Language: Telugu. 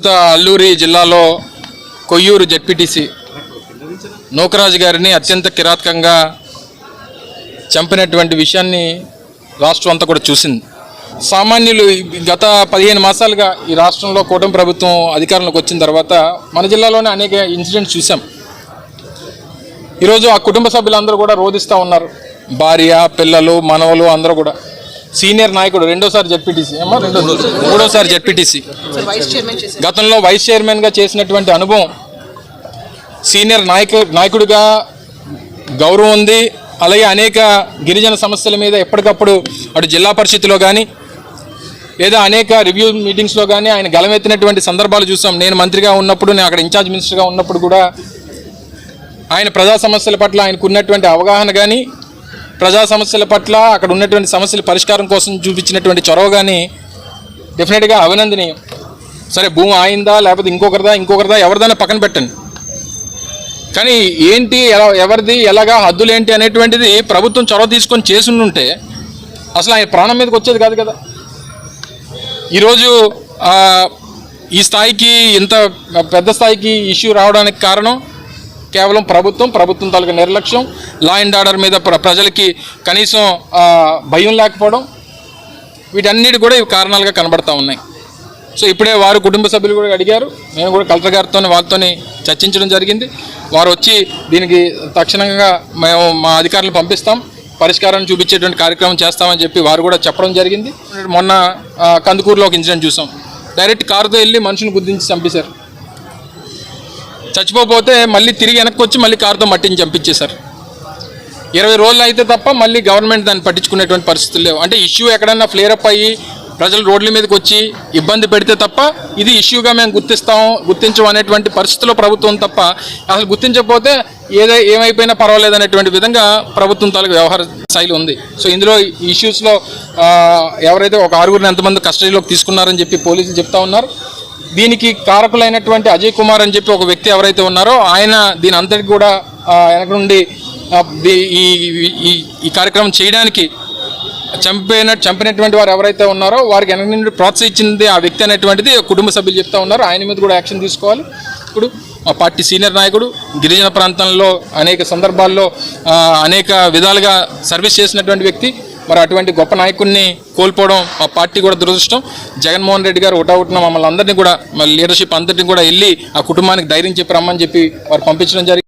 ప్రస్తుత అల్లూరి జిల్లాలో కొయ్యూరు జడ్పీటీసీ నూకరాజు గారిని అత్యంత కిరాతకంగా చంపినటువంటి విషయాన్ని రాష్ట్రం అంతా కూడా చూసింది. సామాన్యులు గత పదిహేను మాసాలుగా ఈ రాష్ట్రంలో కూటమి ప్రభుత్వం అధికారంలోకి వచ్చిన తర్వాత మన జిల్లాలోనే అనేక ఇన్సిడెంట్స్ చూసాం. ఈరోజు ఆ కుటుంబ సభ్యులందరూ కూడా రోధిస్తూ ఉన్నారు. భార్య పిల్లలు మనవలు అందరూ కూడా. సీనియర్ నాయకుడు రెండోసారి జడ్పీటీసీ. మూడోసారి జడ్పీటీసీ. వైస్ చైర్మన్ చేశారు. గతంలో వైస్ చైర్మన్గా చేసినటువంటి అనుభవం సీనియర్ నాయక నాయకుడిగా గౌరవం ఉంది అలాగే అనేక గిరిజన సమస్యల మీద ఎప్పటికప్పుడు అటు జిల్లా పరిషత్తులో కానీ లేదా అనేక రివ్యూ మీటింగ్స్లో కానీ ఆయన గలమెత్తినటువంటి సందర్భాలు చూసాం. నేను మంత్రిగా ఉన్నప్పుడు నేను అక్కడ ఇన్ఛార్జ్ మినిస్టర్గా ఉన్నప్పుడు కూడా ఆయన ప్రజా సమస్యల పట్ల ఆయనకు ఉన్నటువంటి అవగాహన కానీ ప్రజా సమస్యల పట్ల అక్కడ ఉన్నటువంటి సమస్యల పరిష్కారం కోసం చూపించినటువంటి చొరవ కానీ డెఫినెట్గా అభినందనీయం సరే భూమి ఆయిందా లేకపోతే ఇంకొకరిదా ఇంకొకరిదా ఎవరిదైనా పక్కన పెట్టండి. కానీ ఏంటి ఎలా ఎవరిది ఎలాగా హద్దులు ఏంటి అనేటువంటిది ప్రభుత్వం చొరవ తీసుకొని చేసుంటే అసలు ఆయన ప్రాణం మీదకి వచ్చేది కాదు కదా. ఈరోజు ఈ స్థాయికి ఇంత పెద్ద స్థాయికి ఇష్యూ రావడానికి కారణం కేవలం ప్రభుత్వం ప్రభుత్వం తాలూకా నిర్లక్ష్యం లా అండ్ ఆర్డర్ మీద ప్రజలకి కనీసం భయం లేకపోవడం వీటన్నిటి కూడా ఇవి కారణాలుగా కనబడతా ఉన్నాయి. సో ఇప్పుడే వారు కుటుంబ సభ్యులు కూడా అడిగారు. నేను కూడా కలెక్టర్ గారితో వాళ్ళతో చర్చించడం జరిగింది. వారు వచ్చి దీనికి తక్షణంగా మేము మా అధికారులు పంపిస్తాం. పరిష్కారం చూపించేటువంటి కార్యక్రమం చేస్తామని చెప్పి వారు కూడా చెప్పడం జరిగింది. మొన్న కందుకూరులో ఒక ఇన్సిడెంట్ చూసాం. డైరెక్ట్ కారుతో వెళ్ళి మనుషుని గుర్తించి చంపేశారు. చచ్చిపోతే మళ్ళీ తిరిగి వెనక్కి వచ్చి మళ్ళీ కారుతో మట్టిని చంపించేశారు ఇరవై రోజులు అయితే తప్ప మళ్ళీ గవర్నమెంట్ దాన్ని పట్టించుకునేటువంటి పరిస్థితులు లేవు. అంటే ఇష్యూ ఎక్కడన్నా ఫ్లేరప్ అప్ అయ్యి ప్రజలు రోడ్ల మీదకి వచ్చి ఇబ్బంది పెడితే తప్ప ఇది ఇష్యూగా మేము గుర్తిస్తాం గుర్తించం అనేటువంటి పరిస్థితిలో ప్రభుత్వం తప్ప అసలు గుర్తించకపోతే ఏదో ఏమైపోయినా పర్వాలేదు అనేటువంటి విధంగా ప్రభుత్వం తాలూకు వ్యవహార శైలి ఉంది. సో ఇందులో ఇష్యూస్లో ఎవరైతే ఒక ఆరుగురిని ఎంతమంది కస్టడీలోకి తీసుకున్నారని చెప్పి పోలీసులు చెప్తా ఉన్నారు. దీనికి కారకులైనటువంటి అజయ్ కుమార్ అని చెప్పి ఒక వ్యక్తి ఎవరైతే ఉన్నారో ఆయన దీని అంతటి కూడా వెనక నుండి ఈ ఈ- కార్యక్రమం చేయడానికి చంపిన చంపినటువంటి వారు ఎవరైతే ఉన్నారో వారికి వెనక నుండి ప్రోత్సహించింది ఆ వ్యక్తి అనేటువంటిది కుటుంబ సభ్యులు చెప్తా ఉన్నారు. ఆయన మీద కూడా యాక్షన్ తీసుకోవాలి. ఇప్పుడు మా పార్టీ సీనియర్ నాయకుడు గిరిజన ప్రాంతంలో అనేక సందర్భాల్లో అనేక విధాలుగా సర్వీస్ చేసినటువంటి వ్యక్తి మరి అటువంటి గొప్ప నాయకుడిని కోల్పోవడం మా పార్టీ కూడా దురదృష్టం. జగన్మోహన్ రెడ్డి గారు ఒకటవుతున్న మమ్మల్ని అందరినీ కూడా మళ్ళీ లీడర్షిప్ అందరినీ కూడా వెళ్ళి ఆ కుటుంబానికి ధైర్యం చెప్పి రమ్మని చెప్పి వారు పంపించడం జరిగింది.